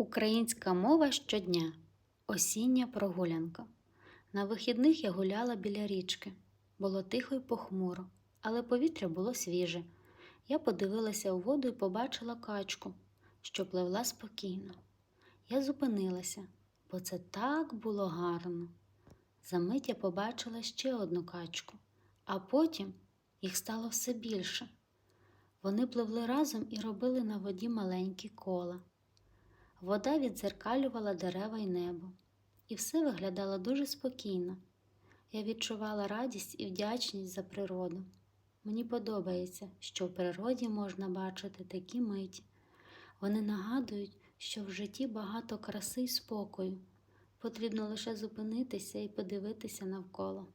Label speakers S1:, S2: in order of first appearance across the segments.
S1: Українська мова щодня. Осіння прогулянка. На вихідних я гуляла біля річки. Було тихо й похмуро, але повітря було свіже. Я подивилася у воду і побачила качку, що пливла спокійно. Я зупинилася, бо це так було гарно. Замить я побачила ще одну качку, а потім їх стало все більше. Вони пливли разом і робили на воді маленькі кола. Вода віддзеркалювала дерева й небо, і все виглядало дуже спокійно. Я відчувала радість і вдячність за природу. Мені подобається, що в природі можна бачити такі миті. Вони нагадують, що в житті багато краси й спокою. Потрібно лише зупинитися і подивитися навколо.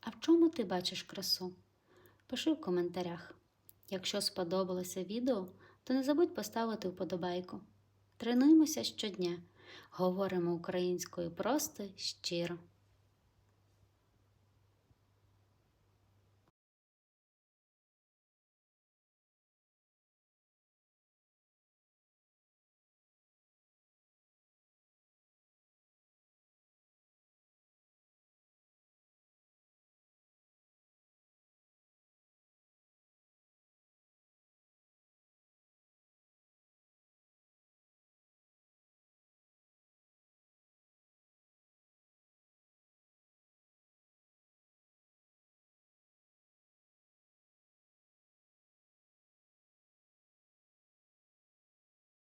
S1: А в чому ти бачиш красу? Пиши в коментарях. Якщо сподобалося відео, то не забудь поставити вподобайку. Тренуємося щодня, говоримо українською просто щиро.